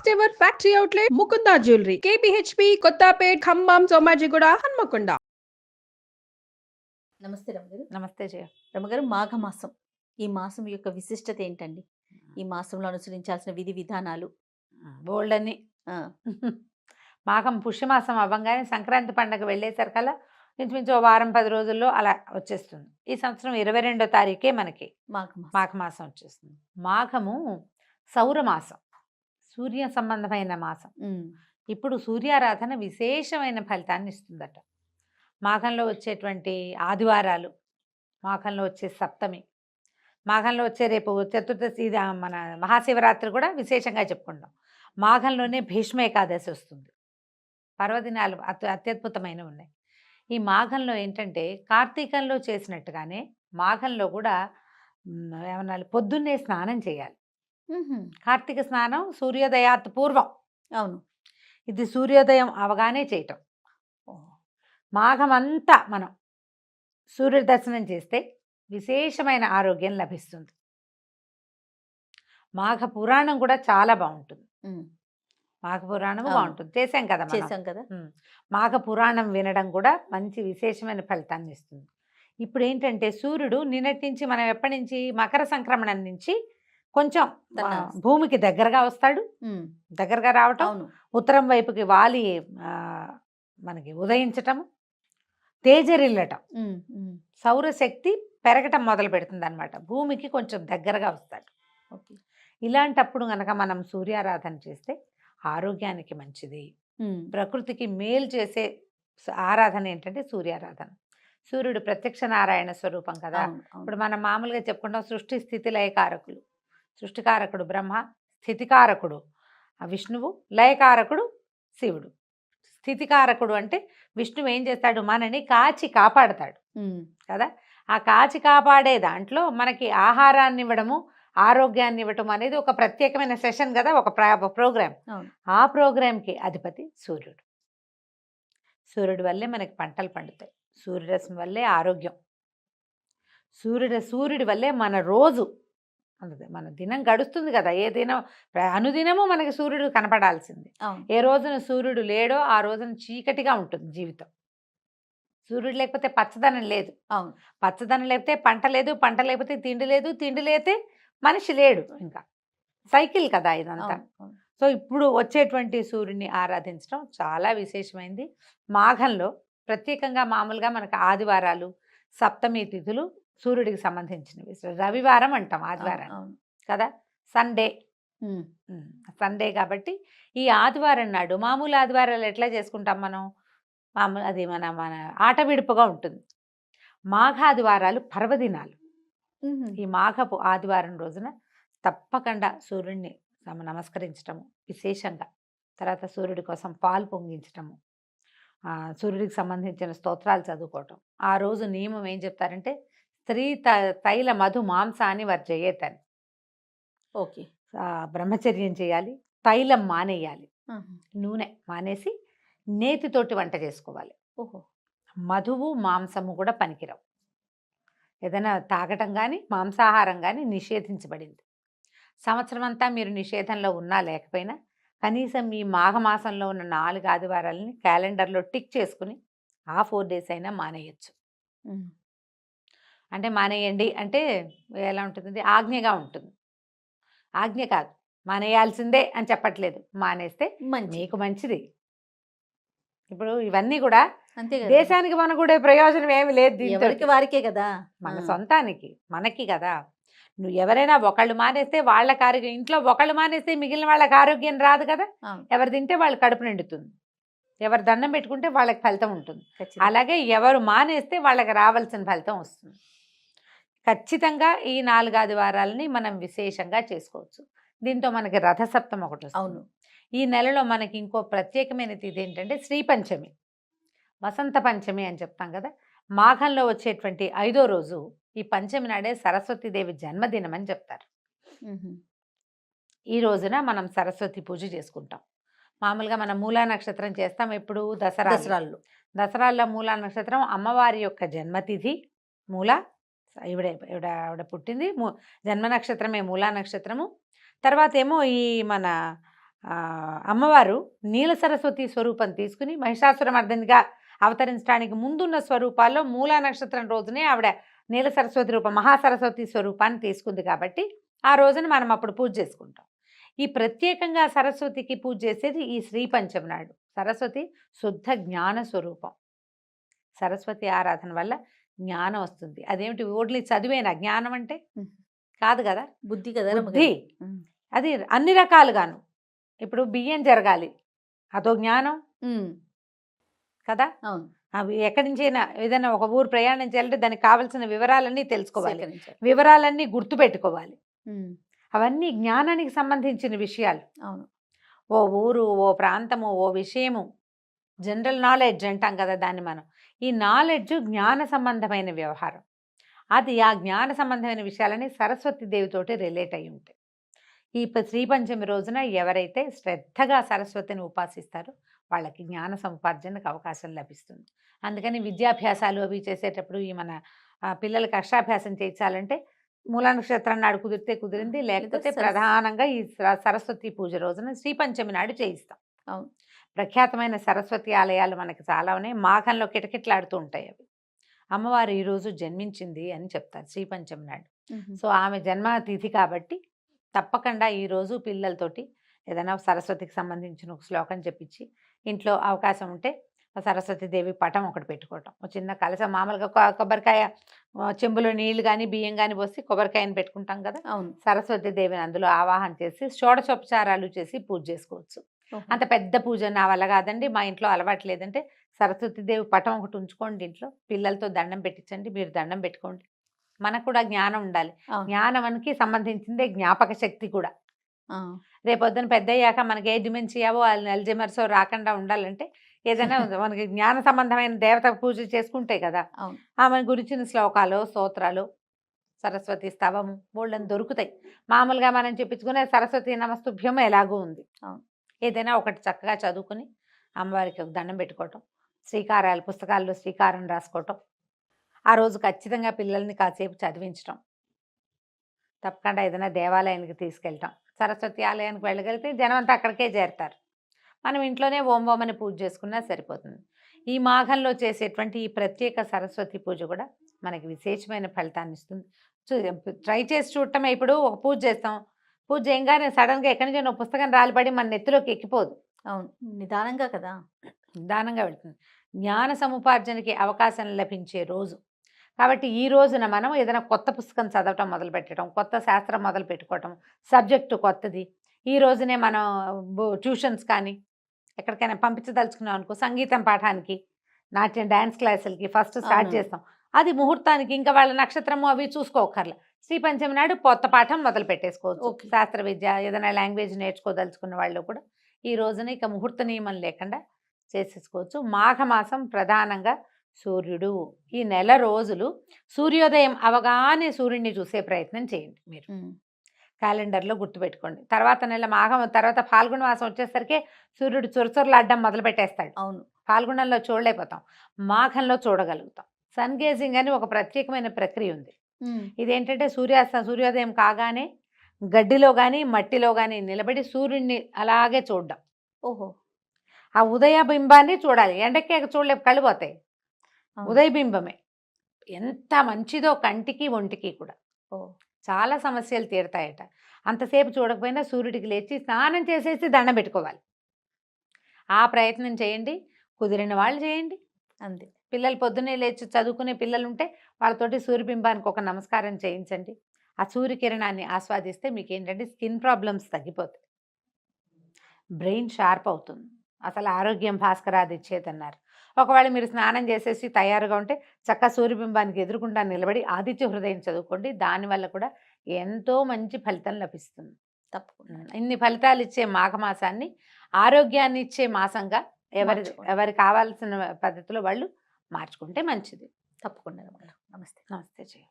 First ever factory outlet Mukunda jewellery KPHB Kothapet Khammam Somajiguda Hanmakonda నమస్తే రమగారు. నమస్తే జయ. రమగారు మాఘమాసం. ఈ మాసం యొక్క విశిష్టత ఏంటండి? ఈ మాసంలో అనుసరించాల్సిన విధి విధానాలు? బోల్డ్ అని మాఘం పుష్యమాసం అవ్వగానే సంక్రాంతి పండగ వెళ్ళేసరికల్లా ఇంచుమించు ఓ వారం పది రోజుల్లో అలా వచ్చేస్తుంది. ఈ సంవత్సరం ఇరవై రెండో తారీఖే మనకి. మాఘమాసం. మాఘమాసం వచ్చేస్తుంది. మాఘము సౌరమాసం. సూర్య సంబంధమైన మాసం. ఇప్పుడు సూర్యారాధన విశేషమైన ఫలితాన్ని ఇస్తుందట మాఘంలో వచ్చేటువంటి ఆదివారాలు మాఘంలో వచ్చే సప్తమి మాఘంలో వచ్చే రేపు చతుర్దశి మన మహాశివరాత్రి కూడా విశేషంగా చెప్పుకుంటాం. మాఘంలోనే భీష్మ ఏకాదశి వస్తుంది. పర్వదినాలు అత్య అత్యద్భుతమైనవి ఉన్నాయి. ఈ మాఘంలో ఏంటంటే కార్తీకంలో చేసినట్టుగానే మాఘంలో కూడా మ్, ఏమనాలి పొద్దున్నే స్నానం చేయాలి. కార్తీక స్నానం సూర్యోదయాత్ పూర్వం. అవును. ఇది సూర్యోదయం అవగానే చేయటం. మాఘమంతా మనం సూర్య దర్శనం చేస్తే విశేషమైన ఆరోగ్యం లభిస్తుంది. మాఘ పురాణం కూడా చాలా బాగుంటుంది. మాఘ పురాణం. బాగుంటుంది. చేశాం కదా. చేశాం కదా. మాఘ పురాణం వినడం కూడా మంచి విశేషమైన ఫలితాన్ని ఇస్తుంది. ఇప్పుడు ఏంటంటే సూర్యుడు నిన్నటి నుంచి మనం ఎప్పటి నుంచి మకర సంక్రమణం నుంచి కొంచెం భూమికి దగ్గరగా వస్తాడు. దగ్గరగా రావటం. ఉత్తరం వైపుకి వాలి మనకి ఉదయించటం. తేజరిల్లటం. సౌరశక్తి పెరగటం మొదలు పెడుతుంది అనమాట భూమికి కొంచెం దగ్గరగా వస్తాడు. ఓకే. ఇలాంటప్పుడు గనక మనం సూర్యారాధన చేస్తే ఆరోగ్యానికి మంచిది. ప్రకృతికి మేలు చేసే ఆరాధన ఏంటంటే సూర్యారాధన. సూర్యుడు ప్రత్యక్ష నారాయణ స్వరూపం కదా. ఇప్పుడు మనం మామూలుగా చెప్పుకుంటాం సృష్టి స్థితి లయకారకులు. సృష్టికారకుడు బ్రహ్మ స్థితికారకుడు. ఆ విష్ణువు లయకారకుడు శివుడు. స్థితికారకుడు అంటే విష్ణువు ఏం చేస్తాడు? మనని కాచి కాపాడతాడు. కదా? ఆ కాచి కాపాడే దాంట్లో మనకి ఆహారాన్ని ఇవ్వడము ఆరోగ్యాన్ని ఇవ్వటం అనేది ఒక ప్రత్యేకమైన సెషన్ కదా? ఒక ప్రోగ్రామ్. ఆ ప్రోగ్రామ్కి అధిపతి సూర్యుడు. సూర్యుడి వల్లే మనకి పంటలు పండుతాయి. సూర్యరశ్మి వల్లే ఆరోగ్యం. సూర్యుడు సూర్యుడి వల్లే మన రోజు అందుకే మన దినం గడుస్తుంది కదా ఏ దినం అనుదినము మనకి సూర్యుడు కనపడాల్సింది. ఏ రోజున సూర్యుడు లేడో ఆ రోజున చీకటిగా ఉంటుంది జీవితం. సూర్యుడు లేకపోతే పచ్చదనం లేదు. అవును. పచ్చదనం లేకపోతే పంట లేదు పంట లేకపోతే తిండి లేదు తిండి లేతే మనిషి లేడు ఇంకా. సైకిల్ కదా ఇదంతా. సో ఇప్పుడు వచ్చేటువంటి సూర్యుని ఆరాధించడం చాలా విశేషమైంది. మాఘంలో ప్రత్యేకంగా మామూలుగా మనకు ఆదివారాలు సప్తమి తిథులు సూర్యుడికి సంబంధించినవి. రవివారం అంటాం ఆదివారం కదా? సండే. సండే కాబట్టి ఈ ఆదివారం నాడు మామూలు ఆదివారాలు ఎట్లా చేసుకుంటాం మనం? మామూలు అది మన మన ఆట విడుపుగా ఉంటుంది. మాఘ ఆదివారాలు పర్వదినాలు ఈ మాఘపు ఆదివారం రోజున తప్పకుండా సూర్యుడిని నమ- నమస్కరించటము విశేషంగా. తర్వాత సూర్యుడి కోసం పాలు పొంగించటము సూర్యుడికి సంబంధించిన స్తోత్రాలు చదువుకోవటం. ఆ రోజు నియమం ఏం చెప్తారంటే స్త్రీ త తైల మధు మాంసాన్ని వర్జయేతని. ఓకే. బ్రహ్మచర్యం చేయాలి తైలం మానేయాలి. నూనె మానేసి నేతితోటి వంట చేసుకోవాలి. ఓహో. మధువు మాంసము కూడా పనికిరావు. ఏదైనా తాగటం కానీ మాంసాహారం కానీ నిషేధించబడింది. సంవత్సరం అంతా మీరు నిషేధంలో ఉన్నా లేకపోయినా కనీసం ఈ మాఘమాసంలో ఉన్న నాలుగు ఆదివారాలని క్యాలెండర్లో టిక్ చేసుకుని ఆ ఫోర్ డేస్ అయినా మానేయచ్చు. అంటే మానేయండి అంటే ఎలా ఉంటుంది ఆజ్ఞగా ఉంటుంది. ఆజ్ఞ కాదు. మానేయాల్సిందే అని చెప్పట్లేదు. మానేస్తే మీకు మంచిది. ఇప్పుడు ఇవన్నీ కూడా అంతే దేశానికి మన కూడా ప్రయోజనం ఏమి లేదు ఎవరికి వారికే కదా! మన సొంతానికి మనకి కదా! నువ్వు ఎవరైనా ఒకళ్ళు మానేస్తే వాళ్ళకి ఆరోగ్యం ఇంట్లో ఒకళ్ళు మానేస్తే మిగిలిన వాళ్ళకి ఆరోగ్యం రాదు కదా! ఎవరు తింటే వాళ్ళ కడుపు నిండుతుంది. ఎవరు దండం పెట్టుకుంటే వాళ్ళకి ఫలితం ఉంటుంది. అలాగే ఎవరు మానేస్తే వాళ్ళకి రావాల్సిన ఫలితం వస్తుంది. ఖచ్చితంగా ఈ నాలుగు ఆదివారాలని మనం విశేషంగా చేసుకోవచ్చు. దీంతో మనకి రథసప్తం ఒకటి అవును. ఈ నెలలో మనకి ఇంకో ప్రత్యేకమైన తిథి ఏంటంటే శ్రీ పంచమి వసంత పంచమి అని చెప్తాం కదా! మాఘంలో వచ్చేటువంటి ఐదో రోజు ఈ పంచమి నాడే సరస్వతీదేవి జన్మదినం అని చెప్తారు. ఈ రోజున మనం సరస్వతి పూజ చేసుకుంటాం. మామూలుగా మనం మూలా నక్షత్రం చేస్తాం ఎప్పుడు? దసరా దసరాల్లో. దసరాల్లో మూలా నక్షత్రం అమ్మవారి యొక్క జన్మతిథి మూల ఇవిడ ఇవిడ ఆవిడ పుట్టింది. మూ- జన్మ నక్షత్రమే మూలా నక్షత్రము. తర్వాత ఏమో ఈ మన అమ్మవారు నీల సరస్వతి స్వరూపం తీసుకుని మహిషాసురమర్దనిగా అవతరించడానికి ముందున్న స్వరూపాల్లో మూలా నక్షత్రం రోజునే ఆవిడ నీల సరస్వతి రూపం మహాసరస్వతి స్వరూపాన్ని తీసుకుంది కాబట్టి ఆ రోజున మనం అప్పుడు పూజ చేసుకుంటాం. ఈ ప్రత్యేకంగా సరస్వతికి పూజ చేసేది ఈ శ్రీ నాడు. సరస్వతి శుద్ధ జ్ఞాన స్వరూపం. సరస్వతి ఆరాధన వల్ల జ్ఞానం వస్తుంది. అదేమిటి? ఓన్లీ చదివేనా? జ్ఞానం అంటే. కాదు కదా? బుద్ధి కదా బుద్ధి. అది అన్ని రకాలుగాను. ఇప్పుడు బియ్యం జరగాలి. అదో జ్ఞానం. కదా? అవును. అవి ఎక్కడి నుంచైనా ఏదైనా ఒక ఊరు ప్రయాణం చేయాలంటే దానికి కావాల్సిన వివరాలన్నీ తెలుసుకోవాలి. వివరాలన్నీ గుర్తుపెట్టుకోవాలి. అవన్నీ జ్ఞానానికి సంబంధించిన విషయాలు. అవును. ఓ ఊరు ఓ ప్రాంతము ఓ విషయము. జనరల్ నాలెడ్జ్ అంటాం కదా దాన్ని మనం. ఈ నాలెడ్జ్ జ్ఞాన సంబంధమైన వ్యవహారం. అది ఆ జ్ఞాన సంబంధమైన విషయాలని సరస్వతి దేవితోటి రిలేట్ అయి ఉంటాయి. ఈ ప- శ్రీ పంచమి రోజున ఎవరైతే శ్రద్ధగా సరస్వతిని ఉపాసిస్తారో వాళ్ళకి జ్ఞాన సముపార్జనకు అవకాశం లభిస్తుంది. అందుకని విద్యాభ్యాసాలు అవి చేసేటప్పుడు ఈ మన పిల్లలకి అక్షరాభ్యాసం చేయించాలంటే మూలా నక్షత్రం నాడు కుదిరితే కుదిరింది లేకపోతే ప్రధానంగా ఈ సర- సరస్వతి పూజ రోజున శ్రీ పంచమి నాడు చేయిస్తాం. అవును. ప్రఖ్యాతమైన సరస్వతి ఆలయాలు మనకి చాలా ఉన్నాయి. మాఘంలో కిటకిటలాడుతూ ఉంటాయి అవి. అమ్మవారు ఈరోజు జన్మించింది అని చెప్తారు శ్రీ పంచమి నాడు. సో ఆమె జన్మతిథి కాబట్టి తప్పకుండా ఈరోజు పిల్లలతోటి ఏదైనా సరస్వతికి సంబంధించిన ఒక శ్లోకం చెప్పించి ఇంట్లో అవకాశం ఉంటే సరస్వతి దేవి పటం ఒకటి పెట్టుకోవటం. ఒక చిన్న కలస మామూలుగా కొబ్బరికాయ చెంబులో నీళ్ళు కానీ బియ్యం కానీ పోసి కొబ్బరికాయని పెట్టుకుంటాం కదా! అవును. సరస్వతి దేవిని అందులో ఆవాహన చేసి షోడశోపచారాలు చేసి పూజ చేసుకోవచ్చు. అంత పెద్ద పూజ నా వల్ల కాదండి. మా ఇంట్లో అలవాటు లేదంటే సరస్వతి దేవి పటం ఒకటి ఉంచుకోండి ఇంట్లో. పిల్లలతో దండం పెట్టించండి మీరు దండం పెట్టుకోండి. మనకు కూడా జ్ఞానం ఉండాలి. జ్ఞానానికి సంబంధించిందే జ్ఞాపక శక్తి కూడా. రేపొద్దున పెద్ద అయ్యాక మనకి ఏ డిమెన్షియావో అల్జమర్సో రాకుండా ఉండాలంటే ఏదైనా మనకి జ్ఞాన సంబంధమైన దేవత పూజ చేసుకుంటే కదా. ఆమె గురించిన శ్లోకాలు స్తోత్రాలు సరస్వతి స్తవము బోళ్ళని దొరుకుతాయి. మామూలుగా మనం చెప్పించుకునే సరస్వతి నమస్తుభ్యం ఎలాగూ ఉంది. ఏదైనా ఒకటి చక్కగా చదువుకుని అమ్మవారికి ఒక దండం పెట్టుకోవటం శ్రీకారాలు పుస్తకాల్లో శ్రీకారం రాసుకోవటం ఆ రోజు ఖచ్చితంగా పిల్లల్ని కాసేపు చదివించటం. తప్పకుండా ఏదైనా దేవాలయానికి తీసుకెళ్ళటం సరస్వతి ఆలయానికి వెళ్ళగలిగితే జనం అంతా అక్కడికే చేరతారు. మనం ఇంట్లోనే ఓం పూజ చేసుకున్నా సరిపోతుంది. ఈ మాఘంలో చేసేటువంటి ఈ ప్రత్యేక సరస్వతి పూజ కూడా మనకి విశేషమైన ఫలితాన్ని ఇస్తుంది. చూ- ట్రై చేసి చూడటమే. ఇప్పుడు ఒక పూజ చేస్తాం పూజ చేయగానే సడన్గా ఎక్కడి నుంచి పుస్తకం రాలిపడి మన నెత్తిలోకి ఎక్కిపోదు. అవును. నిదానంగా కదా? నిదానంగా వెళ్తుంది. జ్ఞాన సముపార్జనకి అవకాశం లభించే రోజు. కాబట్టి ఈ రోజున మనం ఏదైనా కొత్త పుస్తకం చదవటం మొదలు పెట్టడం కొత్త శాస్త్రం మొదలు పెట్టుకోవటం సబ్జెక్టు కొత్తది. ఈ రోజునే మనం ట్యూషన్స్ కానీ ఎక్కడికైనా పంపించదలుచుకున్నాం అనుకో సంగీతం పాఠానికి నాట్యం డ్యాన్స్ క్లాసులకి ఫస్ట్ స్టార్ట్. చేస్తాం. అది ముహూర్తానికి ఇంకా వాళ్ళ నక్షత్రము అవి చూసుకోకర్లే శ్రీ పంచమి నాడు కొత్త పాఠం మొదలు పెట్టేసుకోవచ్చు. శాస్త్ర విద్య ఏదైనా లాంగ్వేజ్ నేర్చుకోదలుచుకున్న వాళ్ళు కూడా ఈ రోజున ఇక ముహూర్త నియమం లేకుండా చేసేసుకోవచ్చు. మాఘమాసం ప్రధానంగా సూర్యుడు. ఈ నెల రోజులు సూర్యోదయం అవగానే సూర్యుడిని చూసే ప్రయత్నం చేయండి మీరు. క్యాలెండర్లో గుర్తుపెట్టుకోండి. తర్వాత నెల మాఘం తర్వాత ఫాల్గుణ మాసం వచ్చేసరికి సూర్యుడు చురచురలాడడం మొదలు పెట్టేస్తాడు అవును. ఫాల్గుణంలో చూడలేకపోతాం. మాఘంలో చూడగలుగుతాం. సన్ గేజింగ్ అని ఒక ప్రత్యేకమైన ప్రక్రియ ఉంది. ఇదేంటంటే సూర్యాస్త సూర్యోదయం కాగానే గడ్డిలో కానీ మట్టిలో కానీ నిలబడి సూర్యుడిని అలాగే చూడడం. ఓహో! ఆ ఉదయ బింబాన్ని చూడాలి. ఎండకే చూడలేవు కళ్ళు పోతాయి. ఉదయ బింబమే ఎంత మంచిదో కంటికి ఒంటికి కూడా. ఓ! చాలా సమస్యలు తీరుతాయట. అంతసేపు చూడకపోయినా సూర్యుడికి లేచి స్నానం చేసేసి దండం పెట్టుకోవాలి. ఆ ప్రయత్నం చేయండి. కుదిరిన వాళ్ళు చేయండి. అంతే. పిల్లలు పొద్దున్నే లేచి చదువుకునే పిల్లలు ఉంటే వాళ్ళతోటి సూర్యబింబానికి ఒక నమస్కారం చేయించండి. ఆ సూర్యకిరణాన్ని ఆస్వాదిస్తే మీకు ఏంటంటే స్కిన్ ప్రాబ్లమ్స్ తగ్గిపోతాయి. బ్రెయిన్ షార్ప్ అవుతుంది. అసలు ఆరోగ్యం భాస్కరాది ఇచ్చేదన్నారు. ఒకవేళ మీరు స్నానం చేసేసి తయారుగా ఉంటే చక్క సూర్యబింబానికి ఎదురుకుండా నిలబడి ఆదిత్య హృదయం చదువుకోండి. దానివల్ల కూడా ఎంతో మంచి ఫలితం లభిస్తుంది. తప్పకుండా. ఇన్ని ఫలితాలు ఇచ్చే మాఘమాసాన్ని ఆరోగ్యాన్ని ఇచ్చే మాసంగా ఎవరి. ఎవరి కావాల్సిన పద్ధతిలో వాళ్ళు మార్చుకుంటే మంచిది. తప్పకుండా నమస్తే. నమస్తే జయ